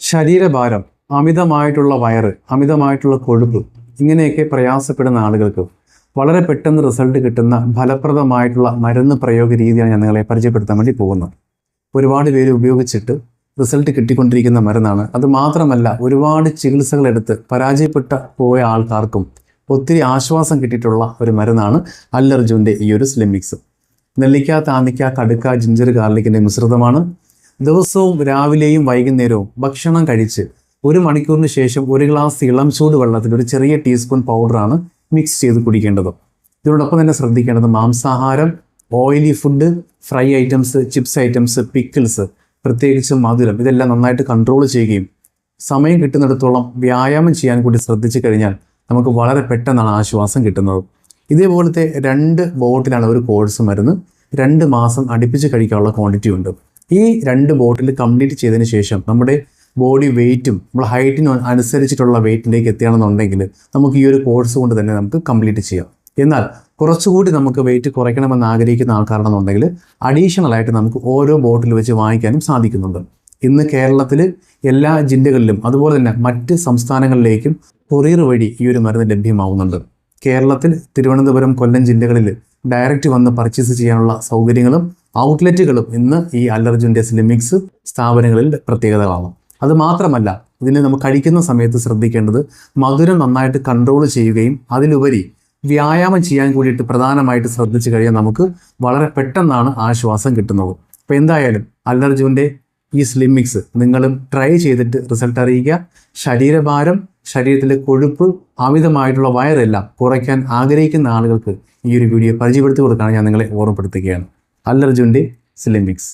ശരീരഭാരം അമിതമായിട്ടുള്ള വയറ് അമിതമായിട്ടുള്ള കൊഴുപ്പ് ഇങ്ങനെയൊക്കെ പ്രയാസപ്പെടുന്ന ആളുകൾക്ക് വളരെ പെട്ടെന്ന് റിസൾട്ട് കിട്ടുന്ന ഫലപ്രദമായിട്ടുള്ള മരുന്ന് പ്രയോഗ രീതിയാണ് ഞാൻ നിങ്ങളെ പരിചയപ്പെടുത്താൻ വേണ്ടി പോകുന്നത്. ഒരുപാട് പേര് ഉപയോഗിച്ചിട്ട് റിസൾട്ട് കിട്ടിക്കൊണ്ടിരിക്കുന്ന മരുന്നാണ്. അത് മാത്രമല്ല ഒരുപാട് ചികിത്സകളെടുത്ത് പരാജയപ്പെട്ട പോയ ആൾക്കാർക്കും ഒത്തിരി ആശ്വാസം കിട്ടിയിട്ടുള്ള ഒരു മരുന്നാണ് അല്ലർജുന്റെ ഈ ഒരു സ്ലിമിക്സ് നെല്ലിക്ക താന്നിക്ക കടുക്ക ജിഞ്ചർ ഗാർലിക്കിന്റെ മിശ്രിതമാണ്. ദിവസവും രാവിലെയും വൈകുന്നേരവും ഭക്ഷണം കഴിച്ച് ഒരു മണിക്കൂറിന് ശേഷം ഒരു ഗ്ലാസ് ഇളം ചൂട് വെള്ളത്തിൽ ഒരു ചെറിയ ടീസ്പൂൺ പൗഡറാണ് മിക്സ് ചെയ്ത് കുടിക്കേണ്ടത്. ഇതിനോടൊപ്പം തന്നെ ശ്രദ്ധിക്കേണ്ടത് മാംസാഹാരം oily food fry items chips items pickles പ്രത്യേകിച്ച് മധുരം ഇതെല്ലാം നന്നായിട്ട് കൺട്രോൾ ചെയ്യുകയും സമയം കിട്ടുന്നിടത്തോളം വ്യായാമം ചെയ്യാൻ കൂടി ശ്രദ്ധിച്ചു കഴിഞ്ഞാൽ നമുക്ക് വളരെ പെട്ടെന്നാണ് ആശ്വാസം കിട്ടുന്നത്. ഇതേപോലത്തെ രണ്ട് ബോട്ടിലാണ് ഒരു കോഴ്സ് മരുന്ന്. രണ്ട് മാസം അടുപ്പിച്ച് കഴിക്കാനുള്ള ക്വാണ്ടിറ്റി ഉണ്ട്. ഈ രണ്ട് ബോട്ടിൽ കംപ്ലീറ്റ് ചെയ്തതിന് ശേഷം നമ്മുടെ ബോഡി വെയിറ്റും നമ്മൾ ഹൈറ്റിന് അനുസരിച്ചിട്ടുള്ള വെയിറ്റിലേക്ക് എത്തുകയാണെന്നുണ്ടെങ്കിൽ നമുക്ക് ഈ ഒരു കോഴ്സ് കൊണ്ട് തന്നെ നമുക്ക് കംപ്ലീറ്റ് ചെയ്യാം. എന്നാൽ കുറച്ചുകൂടി നമുക്ക് വെയിറ്റ് കുറയ്ക്കണമെന്ന് ആഗ്രഹിക്കുന്ന ആൾക്കാരാണെന്നുണ്ടെങ്കിൽ അഡീഷണൽ ആയിട്ട് നമുക്ക് ഓരോ ബോട്ടിൽ വെച്ച് വാങ്ങിക്കാനും സാധിക്കുന്നുണ്ട്. ഇന്ന് കേരളത്തിൽ എല്ലാ ജില്ലകളിലും അതുപോലെ തന്നെ മറ്റ് സംസ്ഥാനങ്ങളിലേക്കും കൊറിയർ വഴി ഈ ഒരു മരുന്ന് ലഭ്യമാവുന്നുണ്ട്. കേരളത്തിൽ തിരുവനന്തപുരം കൊല്ലം ജില്ലകളിൽ ഡയറക്റ്റ് വന്ന് പർച്ചേസ് ചെയ്യാനുള്ള സൗകര്യങ്ങളും ഔട്ട്ലെറ്റുകളും ഇന്ന് ഈ അലർജിന്റെ മിക്സ് സ്ഥാപനങ്ങളിൽ പ്രത്യേകതകളാണ് അത് മാത്രമല്ല ഇതിനെ നമ്മൾ കഴിക്കുന്ന സമയത്ത് ശ്രദ്ധിക്കേണ്ടത് മധുരം നന്നായിട്ട് കൺട്രോൾ ചെയ്യുകയും അതിലുപരി വ്യായാമം ചെയ്യാൻ കൂടിയിട്ട് പ്രധാനമായിട്ട് ശ്രദ്ധിച്ചു കഴിയാൻ നമുക്ക് വളരെ പെട്ടെന്നാണ് ആശ്വാസം കിട്ടുന്നത്. അപ്പോൾ എന്തായാലും അലർജുവിന്റെ ഈ സ്ലിം മിക്സ് നിങ്ങളും ട്രൈ ചെയ്തിട്ട് റിസൾട്ട് അറിയിക്കുക ശരീരഭാരം ശരീരത്തിലെ കൊഴുപ്പ് അമിതമായിട്ടുള്ള വയറെല്ലാം കുറയ്ക്കാൻ ആഗ്രഹിക്കുന്ന ആളുകൾക്ക് ഈ ഒരു വീഡിയോ പരിചയപ്പെടുത്തി കൊടുക്കാൻ ഞാൻ നിങ്ങളെ ഓർമ്മപ്പെടുത്തുകയാണ്. അല്ലർജുന്റെ സ്ലിമിക്സ്